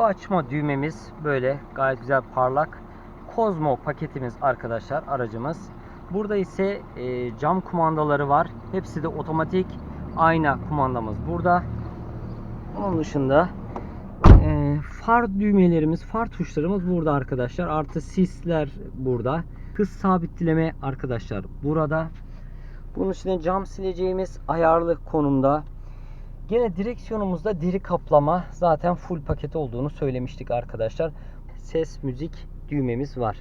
Kapı açma düğmemiz böyle gayet güzel parlak. Kozmo paketimiz arkadaşlar aracımız. Burada ise e, cam kumandaları var. Hepsi de otomatik. Ayna kumandamız burada. Onun dışında e, far düğmelerimiz, far tuşlarımız burada arkadaşlar. Artı sisler burada. Hız sabitleme arkadaşlar burada. Bunun için cam sileceğimiz ayarlı konumda. Gene direksiyonumuzda deri kaplama zaten full paket olduğunu söylemiştik arkadaşlar. Ses müzik düğmemiz var.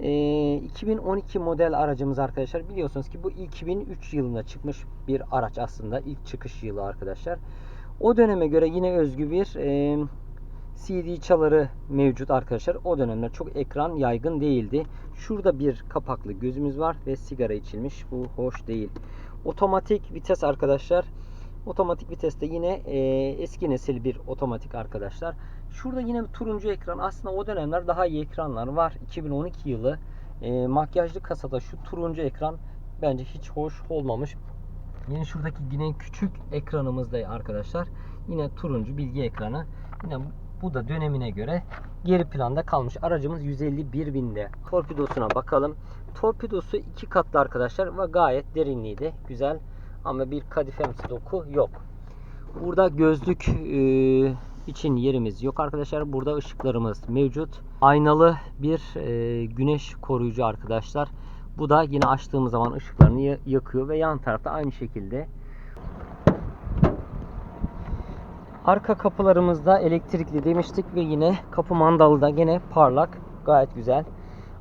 Ee, 2012 model aracımız arkadaşlar. Biliyorsunuz ki bu 2003 yılında çıkmış bir araç aslında. ilk çıkış yılı arkadaşlar. O döneme göre yine özgü bir e, CD çaları mevcut arkadaşlar. O dönemler çok ekran yaygın değildi. Şurada bir kapaklı gözümüz var ve sigara içilmiş. Bu hoş değil. Otomatik vites arkadaşlar. Otomatik viteste yine e, eski nesil bir otomatik arkadaşlar. Şurada yine turuncu ekran. Aslında o dönemler daha iyi ekranlar var. 2012 yılı e, makyajlı kasada şu turuncu ekran bence hiç hoş olmamış. Yine şuradaki yine küçük ekranımızda arkadaşlar. Yine turuncu bilgi ekranı. Yine bu da dönemine göre geri planda kalmış. Aracımız 151 binde. Torpidosuna bakalım. Torpidosu iki katlı arkadaşlar ve gayet derinliği de güzel. Ama bir kadifemsi doku yok. Burada gözlük e, için yerimiz yok arkadaşlar. Burada ışıklarımız mevcut. Aynalı bir e, güneş koruyucu arkadaşlar. Bu da yine açtığımız zaman ışıklarını ya- yakıyor ve yan tarafta aynı şekilde. Arka kapılarımızda elektrikli demiştik ve yine kapı mandalı da yine parlak. Gayet güzel.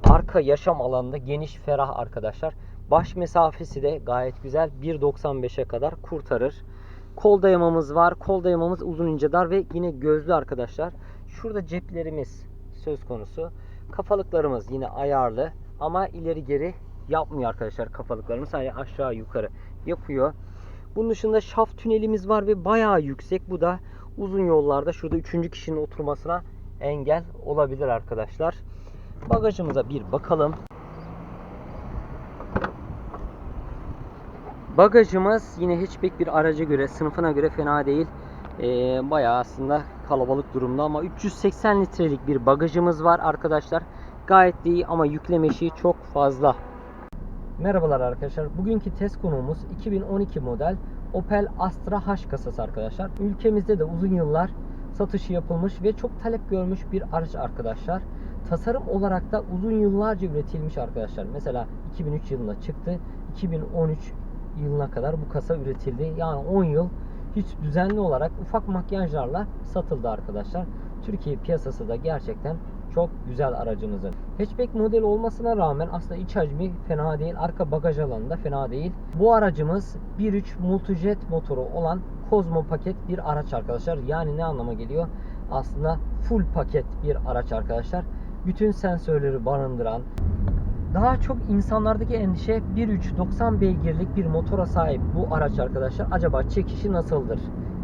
Arka yaşam alanında geniş, ferah arkadaşlar. Baş mesafesi de gayet güzel. 1.95'e kadar kurtarır. Kol dayamamız var. Kol dayamamız uzun ince dar ve yine gözlü arkadaşlar. Şurada ceplerimiz söz konusu. Kafalıklarımız yine ayarlı ama ileri geri yapmıyor arkadaşlar kafalıklarımız. Sadece aşağı yukarı yapıyor. Bunun dışında şaft tünelimiz var ve bayağı yüksek. Bu da uzun yollarda şurada üçüncü kişinin oturmasına engel olabilir arkadaşlar. Bagajımıza bir bakalım. Bagajımız yine hatchback bir araca göre, sınıfına göre fena değil. Ee, bayağı aslında kalabalık durumda ama 380 litrelik bir bagajımız var arkadaşlar. Gayet iyi ama yükleme işi çok fazla. Merhabalar arkadaşlar. Bugünkü test konuğumuz 2012 model Opel Astra H kasası arkadaşlar. Ülkemizde de uzun yıllar satışı yapılmış ve çok talep görmüş bir araç arkadaşlar. Tasarım olarak da uzun yıllarca üretilmiş arkadaşlar. Mesela 2003 yılında çıktı. 2013 yılına kadar bu kasa üretildi. Yani 10 yıl hiç düzenli olarak ufak makyajlarla satıldı arkadaşlar. Türkiye piyasası da gerçekten çok güzel aracımızın. Hatchback model olmasına rağmen aslında iç hacmi fena değil. Arka bagaj alanı da fena değil. Bu aracımız 1.3 Multijet motoru olan Cosmo paket bir araç arkadaşlar. Yani ne anlama geliyor? Aslında full paket bir araç arkadaşlar. Bütün sensörleri barındıran, daha çok insanlardaki endişe 1.3 90 beygirlik bir motora sahip bu araç arkadaşlar. Acaba çekişi nasıldır?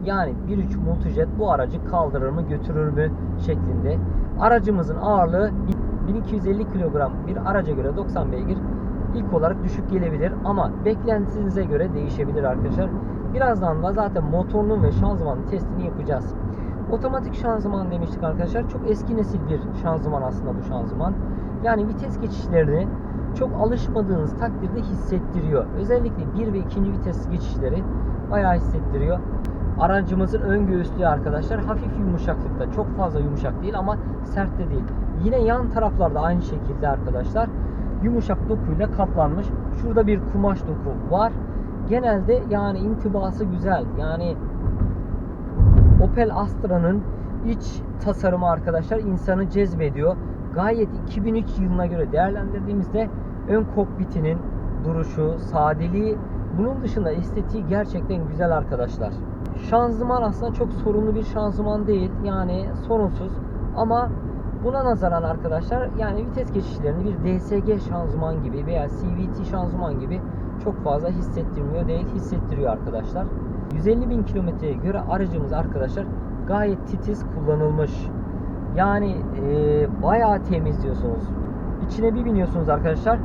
Yani 1.3 Multijet bu aracı kaldırır mı götürür mü şeklinde. Aracımızın ağırlığı 1250 kilogram bir araca göre 90 beygir ilk olarak düşük gelebilir ama beklentinize göre değişebilir arkadaşlar. Birazdan da zaten motorunun ve şanzımanın testini yapacağız. Otomatik şanzıman demiştik arkadaşlar. Çok eski nesil bir şanzıman aslında bu şanzıman. Yani vites geçişlerini çok alışmadığınız takdirde hissettiriyor. Özellikle 1 ve 2. vites geçişleri bayağı hissettiriyor. Aracımızın ön göğüslüğü arkadaşlar hafif yumuşaklıkta. Çok fazla yumuşak değil ama sert de değil. Yine yan taraflarda aynı şekilde arkadaşlar yumuşak dokuyla kaplanmış. Şurada bir kumaş doku var. Genelde yani intibası güzel. Yani Opel Astra'nın iç tasarımı arkadaşlar insanı cezbediyor. Gayet 2003 yılına göre değerlendirdiğimizde ön kokpitinin duruşu, sadeliği, bunun dışında estetiği gerçekten güzel arkadaşlar. Şanzıman aslında çok sorunlu bir şanzıman değil. Yani sorunsuz ama buna nazaran arkadaşlar yani vites geçişlerini bir DSG şanzıman gibi veya CVT şanzıman gibi çok fazla hissettirmiyor değil, hissettiriyor arkadaşlar. 150 bin kilometreye göre aracımız arkadaşlar gayet titiz kullanılmış. Yani e, bayağı temiz diyorsunuz. İçine bir biniyorsunuz arkadaşlar.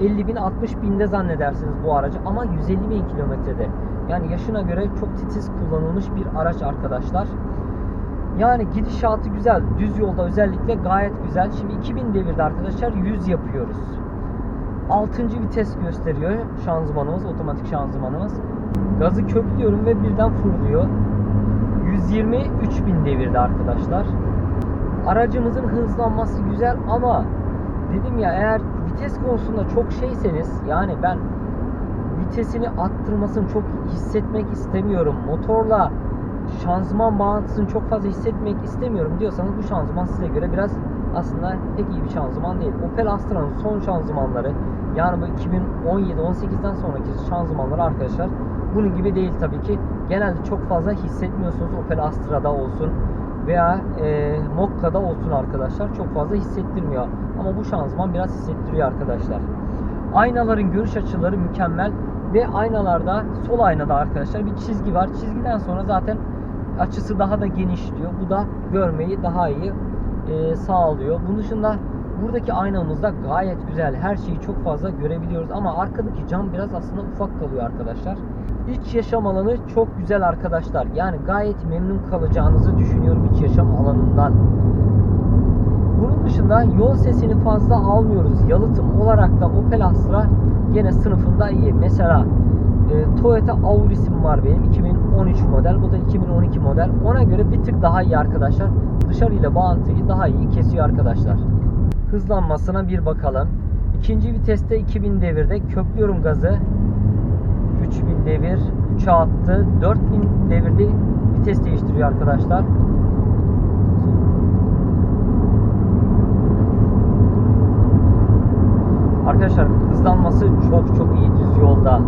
50 bin 60 binde zannedersiniz bu aracı ama 150 bin kilometrede. Yani yaşına göre çok titiz kullanılmış bir araç arkadaşlar. Yani gidişatı güzel. Düz yolda özellikle gayet güzel. Şimdi 2000 devirde arkadaşlar 100 yapıyoruz. 6. vites gösteriyor şanzımanımız, otomatik şanzımanımız. Gazı köklüyorum ve birden fırlıyor. 120 3000 devirde arkadaşlar. Aracımızın hızlanması güzel ama dedim ya eğer vites konusunda çok şeyseniz yani ben vitesini attırmasını çok hissetmek istemiyorum. Motorla şanzıman bağlantısını çok fazla hissetmek istemiyorum diyorsanız bu şanzıman size göre biraz aslında pek iyi bir şanzıman değil. Opel Astra'nın son şanzımanları yani bu 2017-18'den sonraki şanzımanları arkadaşlar bunun gibi değil tabii ki. Genelde çok fazla hissetmiyorsunuz Opel Astra'da olsun veya e, Mokka'da olsun arkadaşlar çok fazla hissettirmiyor. Ama bu şanzıman biraz hissettiriyor arkadaşlar. Aynaların görüş açıları mükemmel ve aynalarda sol aynada arkadaşlar bir çizgi var. Çizgiden sonra zaten açısı daha da genişliyor. Bu da görmeyi daha iyi e, sağlıyor. Bunun dışında buradaki aynamızda gayet güzel. Her şeyi çok fazla görebiliyoruz ama arkadaki cam biraz aslında ufak kalıyor arkadaşlar. İç yaşam alanı çok güzel arkadaşlar. Yani gayet memnun kalacağınızı düşünüyorum iç yaşam alanından. Bunun dışında yol sesini fazla almıyoruz. Yalıtım olarak da Opel Astra gene sınıfında iyi. Mesela e, Toyota Auris'im var benim 2013 model. Bu da 2012 model. Ona göre bir tık daha iyi arkadaşlar. Dışarıyla bağlantıyı daha iyi kesiyor arkadaşlar. Hızlanmasına bir bakalım. İkinci viteste 2000 devirde köklüyorum gazı. 3000 devir 3'e attı. 4000 devirde vites değiştiriyor arkadaşlar. Arkadaşlar hızlanması çok çok iyi düz yolda.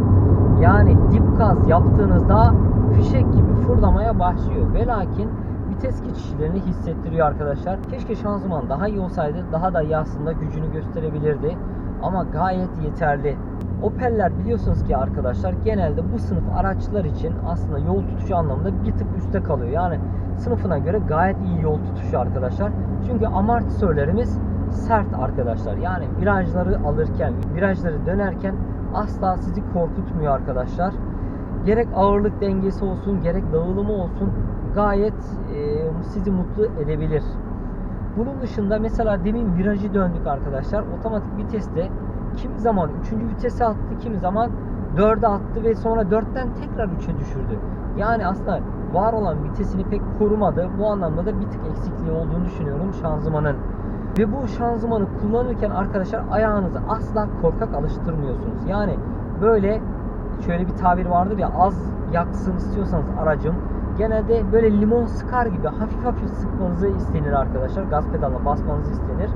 Yani dip gaz yaptığınızda fişek gibi fırlamaya başlıyor. Ve lakin vites geçişlerini hissettiriyor arkadaşlar. Keşke şanzıman daha iyi olsaydı daha da iyi aslında gücünü gösterebilirdi. Ama gayet yeterli. Opel'ler biliyorsunuz ki arkadaşlar genelde bu sınıf araçlar için aslında yol tutuşu anlamında bir tık üstte kalıyor. Yani sınıfına göre gayet iyi yol tutuşu arkadaşlar. Çünkü amortisörlerimiz sert arkadaşlar. Yani virajları alırken, virajları dönerken asla sizi korkutmuyor arkadaşlar. Gerek ağırlık dengesi olsun, gerek dağılımı olsun gayet e, sizi mutlu edebilir. Bunun dışında mesela demin virajı döndük arkadaşlar. Otomatik viteste kimi zaman 3. vitese attı, kimi zaman 4'e attı ve sonra 4'ten tekrar 3'e düşürdü. Yani aslında var olan vitesini pek korumadı. Bu anlamda da bir tık eksikliği olduğunu düşünüyorum şanzımanın. Ve bu şanzımanı kullanırken arkadaşlar ayağınızı asla korkak alıştırmıyorsunuz. Yani böyle şöyle bir tabir vardır ya az yaksın istiyorsanız aracım genelde böyle limon sıkar gibi hafif hafif sıkmanızı istenir arkadaşlar. Gaz pedalına basmanızı istenir.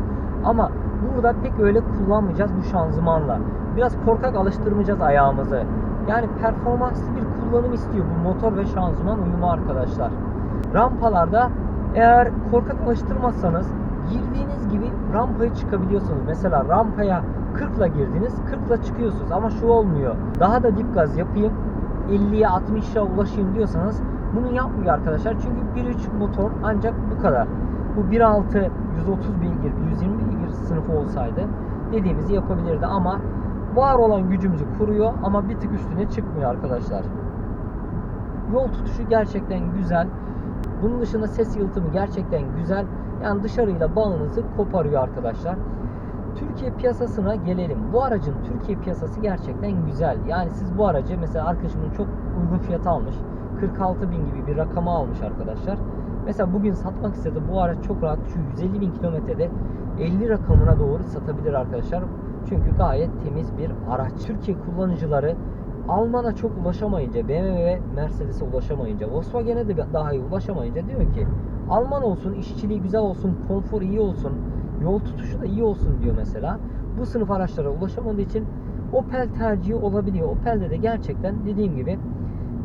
Ama burada pek öyle kullanmayacağız bu şanzımanla. Biraz korkak alıştırmayacağız ayağımızı. Yani performanslı bir kullanım istiyor bu motor ve şanzıman uyumu arkadaşlar. Rampalarda eğer korkak alıştırmazsanız girdiğiniz gibi rampaya çıkabiliyorsunuz. Mesela rampaya 40 ile girdiniz 40 ile çıkıyorsunuz ama şu olmuyor. Daha da dip gaz yapayım 50'ye 60'a ulaşayım diyorsanız bunu yapmıyor arkadaşlar. Çünkü 1.3 motor ancak bu kadar. Bu 1.6 130 beygir 120 beygir sınıfı olsaydı dediğimizi yapabilirdi ama var olan gücümüzü kuruyor ama bir tık üstüne çıkmıyor arkadaşlar. Yol tutuşu gerçekten güzel. Bunun dışında ses yalıtımı gerçekten güzel. Yani dışarıyla bağınızı koparıyor arkadaşlar. Türkiye piyasasına gelelim. Bu aracın Türkiye piyasası gerçekten güzel. Yani siz bu aracı mesela arkadaşımın çok uygun fiyata almış. 46 bin gibi bir rakama almış arkadaşlar. Mesela bugün satmak istedi bu araç çok rahat şu 150 bin kilometrede 50 rakamına doğru satabilir arkadaşlar. Çünkü gayet temiz bir araç. Türkiye kullanıcıları Alman'a çok ulaşamayınca, BMW ve Mercedes'e ulaşamayınca, Volkswagen'e de daha iyi ulaşamayınca diyor ki Alman olsun, işçiliği güzel olsun, konfor iyi olsun, yol tutuşu da iyi olsun diyor mesela. Bu sınıf araçlara ulaşamadığı için Opel tercihi olabiliyor. Opel'de de gerçekten dediğim gibi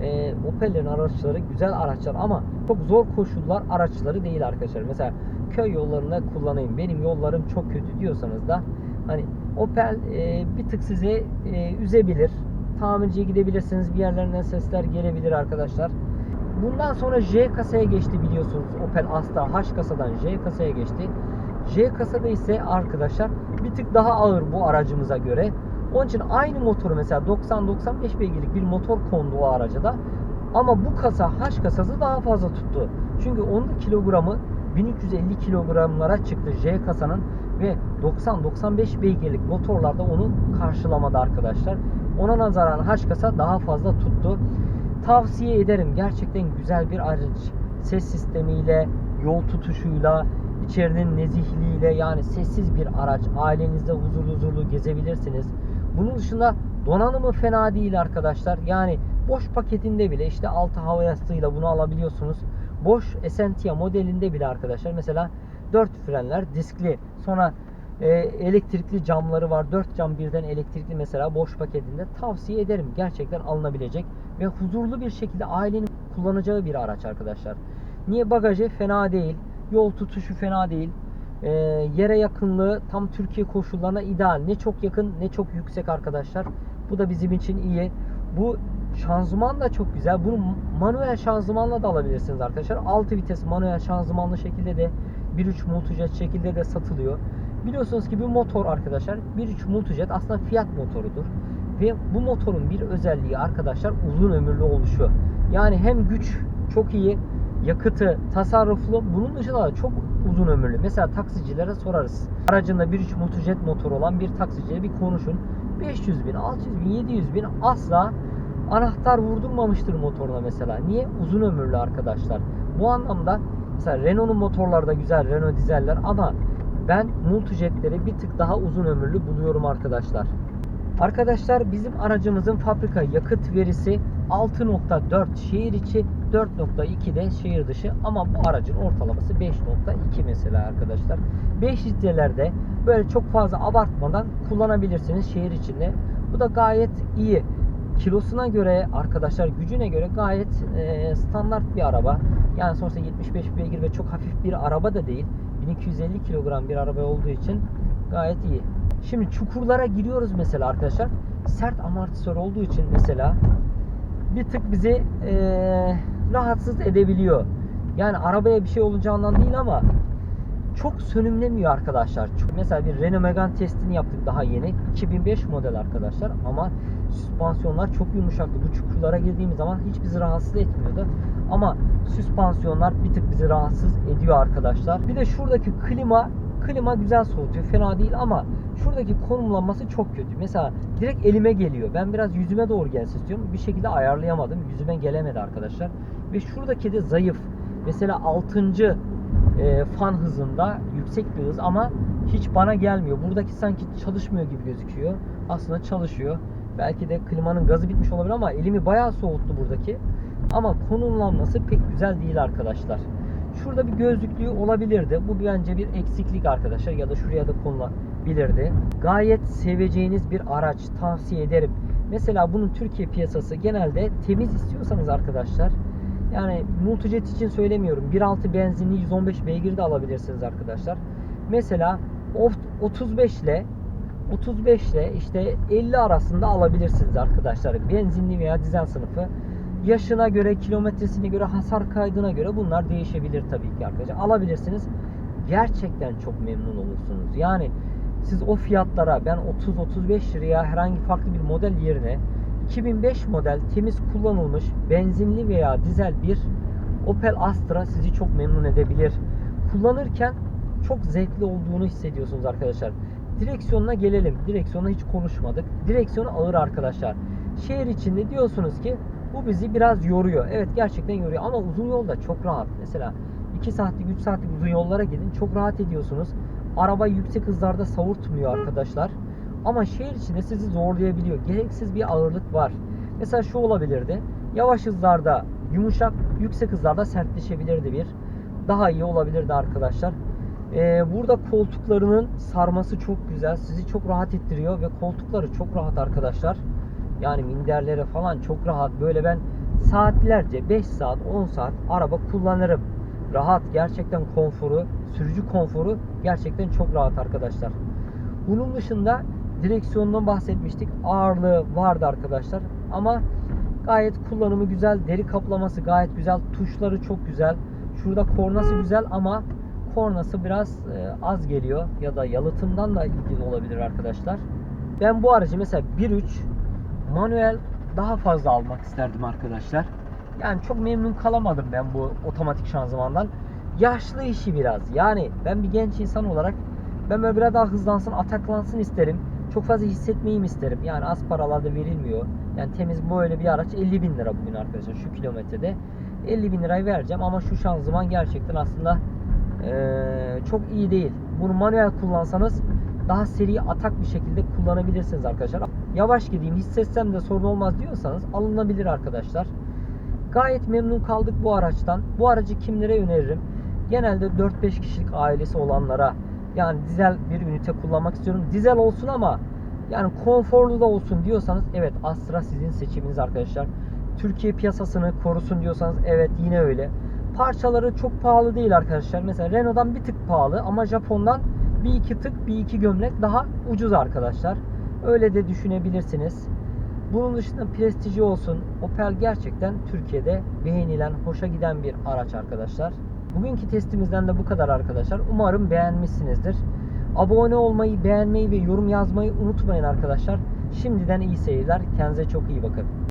e, Opel'lerin araçları güzel araçlar ama çok zor koşullar araçları değil arkadaşlar. Mesela köy yollarında kullanayım. Benim yollarım çok kötü diyorsanız da hani Opel e, bir tık sizi e, üzebilir. Tamirciye gidebilirsiniz. Bir yerlerinden sesler gelebilir arkadaşlar. Bundan sonra J kasaya geçti biliyorsunuz. Opel Astra H kasadan J kasaya geçti. J kasada ise arkadaşlar bir tık daha ağır bu aracımıza göre. Onun için aynı motoru mesela 90-95 beygirlik bir motor kondu o araca da Ama bu kasa H kasası daha fazla tuttu. Çünkü onun kilogramı 1350 kilogramlara çıktı J kasanın ve 90-95 beygirlik motorlarda onu karşılamadı arkadaşlar. Ona nazaran H kasa daha fazla tuttu. Tavsiye ederim. Gerçekten güzel bir araç. Ses sistemiyle, yol tutuşuyla, içerinin nezihliğiyle yani sessiz bir araç. Ailenizde huzurlu huzurlu gezebilirsiniz. Bunun dışında donanımı fena değil arkadaşlar. Yani boş paketinde bile işte altı hava yastığıyla bunu alabiliyorsunuz. Boş Essentia modelinde bile arkadaşlar mesela 4 frenler diskli. Sonra e, elektrikli camları var. 4 cam birden elektrikli mesela boş paketinde tavsiye ederim. Gerçekten alınabilecek ve huzurlu bir şekilde ailenin kullanacağı bir araç arkadaşlar. Niye bagajı fena değil. Yol tutuşu fena değil. E, yere yakınlığı tam Türkiye koşullarına ideal. Ne çok yakın ne çok yüksek arkadaşlar. Bu da bizim için iyi. Bu şanzıman da çok güzel. Bunu manuel şanzımanla da alabilirsiniz arkadaşlar. 6 vites manuel şanzımanlı şekilde de 1.3 Multijet şekilde de satılıyor. Biliyorsunuz ki bu motor arkadaşlar 1.3 Multijet aslında Fiat motorudur. Ve bu motorun bir özelliği arkadaşlar uzun ömürlü oluşu. Yani hem güç çok iyi, yakıtı tasarruflu. Bunun dışında da çok uzun ömürlü. Mesela taksicilere sorarız. Aracında 1.3 Multijet motor olan bir taksiciye bir konuşun. 500 bin, 600 bin, 700 bin asla anahtar vurdurmamıştır motoruna mesela. Niye? Uzun ömürlü arkadaşlar. Bu anlamda mesela Renault'un motorları da güzel, Renault dizeller ama ben multijetleri bir tık daha uzun ömürlü buluyorum arkadaşlar. Arkadaşlar bizim aracımızın fabrika yakıt verisi 6.4 şehir içi 4.2 de şehir dışı ama bu aracın ortalaması 5.2 mesela arkadaşlar. 5 litrelerde böyle çok fazla abartmadan kullanabilirsiniz şehir içinde. Bu da gayet iyi. Kilosuna göre arkadaşlar gücüne göre gayet e, standart bir araba. Yani sonuçta 75 beygir ve çok hafif bir araba da değil. 1250 kilogram bir araba olduğu için gayet iyi. Şimdi çukurlara giriyoruz mesela arkadaşlar. Sert amortisör olduğu için mesela bir tık bizi eee, rahatsız edebiliyor. Yani arabaya bir şey olacağından değil ama çok sönümlemiyor arkadaşlar. Mesela bir Renault Megane testini yaptık daha yeni. 2005 model arkadaşlar ama süspansiyonlar çok yumuşaktı. Bu çukurlara girdiğimiz zaman hiç bizi rahatsız etmiyordu. Ama süspansiyonlar bir tık bizi rahatsız ediyor arkadaşlar. Bir de şuradaki klima klima güzel soğutuyor. Fena değil ama şuradaki konumlanması çok kötü. Mesela direkt elime geliyor. Ben biraz yüzüme doğru gelsin istiyorum. Bir şekilde ayarlayamadım. Yüzüme gelemedi arkadaşlar. Ve şuradaki de zayıf. Mesela 6. e, fan hızında yüksek bir hız ama hiç bana gelmiyor. Buradaki sanki çalışmıyor gibi gözüküyor. Aslında çalışıyor. Belki de klimanın gazı bitmiş olabilir ama elimi bayağı soğuttu buradaki. Ama konumlanması pek güzel değil arkadaşlar. Şurada bir gözlüklüğü olabilirdi. Bu bence bir eksiklik arkadaşlar ya da şuraya da konulabilirdi. Gayet seveceğiniz bir araç tavsiye ederim. Mesela bunun Türkiye piyasası genelde temiz istiyorsanız arkadaşlar yani Multijet için söylemiyorum. 1.6 benzinli 115 beygir de alabilirsiniz arkadaşlar. Mesela ot- 35 ile 35 ile işte 50 arasında alabilirsiniz arkadaşlar. Benzinli veya dizel sınıfı. Yaşına göre, kilometresine göre, hasar kaydına göre bunlar değişebilir tabii ki arkadaşlar. Alabilirsiniz. Gerçekten çok memnun olursunuz. Yani siz o fiyatlara ben 30-35 liraya herhangi farklı bir model yerine 2005 model temiz kullanılmış benzinli veya dizel bir Opel Astra sizi çok memnun edebilir. Kullanırken çok zevkli olduğunu hissediyorsunuz arkadaşlar. Direksiyonuna gelelim. Direksiyona hiç konuşmadık. Direksiyonu ağır arkadaşlar. Şehir içinde diyorsunuz ki bu bizi biraz yoruyor. Evet gerçekten yoruyor ama uzun yolda çok rahat. Mesela 2 saatlik 3 saatlik uzun yollara gidin çok rahat ediyorsunuz. Araba yüksek hızlarda savurtmuyor arkadaşlar. Ama şehir içinde sizi zorlayabiliyor. Gereksiz bir ağırlık var. Mesela şu olabilirdi. Yavaş hızlarda yumuşak, yüksek hızlarda sertleşebilirdi bir. Daha iyi olabilirdi arkadaşlar. Ee, burada koltuklarının sarması çok güzel. Sizi çok rahat ettiriyor ve koltukları çok rahat arkadaşlar. Yani minderlere falan çok rahat. Böyle ben saatlerce 5 saat 10 saat araba kullanırım. Rahat gerçekten konforu, sürücü konforu gerçekten çok rahat arkadaşlar. Bunun dışında direksiyondan bahsetmiştik. Ağırlığı vardı arkadaşlar. Ama gayet kullanımı güzel. Deri kaplaması gayet güzel. Tuşları çok güzel. Şurada kornası güzel ama kornası biraz e, az geliyor. Ya da yalıtımdan da ilgili olabilir arkadaşlar. Ben bu aracı mesela 1.3 manuel daha fazla almak isterdim arkadaşlar. Yani çok memnun kalamadım ben bu otomatik şanzımandan. Yaşlı işi biraz. Yani ben bir genç insan olarak ben böyle biraz daha hızlansın, ataklansın isterim. Çok fazla hissetmeyeyim isterim. Yani az paralarda verilmiyor. Yani temiz böyle bir araç 50 bin lira bugün arkadaşlar şu kilometrede. 50 bin lirayı vereceğim ama şu şanzıman gerçekten aslında eee, çok iyi değil. Bunu manuel kullansanız daha seri atak bir şekilde kullanabilirsiniz arkadaşlar. Yavaş gideyim hissetsem de sorun olmaz diyorsanız alınabilir arkadaşlar. Gayet memnun kaldık bu araçtan. Bu aracı kimlere öneririm? Genelde 4-5 kişilik ailesi olanlara yani dizel bir ünite kullanmak istiyorum. Dizel olsun ama yani konforlu da olsun diyorsanız evet Astra sizin seçiminiz arkadaşlar. Türkiye piyasasını korusun diyorsanız evet yine öyle. Parçaları çok pahalı değil arkadaşlar. Mesela Renault'dan bir tık pahalı ama Japon'dan bir iki tık bir iki gömlek daha ucuz arkadaşlar. Öyle de düşünebilirsiniz. Bunun dışında prestiji olsun. Opel gerçekten Türkiye'de beğenilen, hoşa giden bir araç arkadaşlar. Bugünkü testimizden de bu kadar arkadaşlar. Umarım beğenmişsinizdir. Abone olmayı, beğenmeyi ve yorum yazmayı unutmayın arkadaşlar. Şimdiden iyi seyirler. Kendinize çok iyi bakın.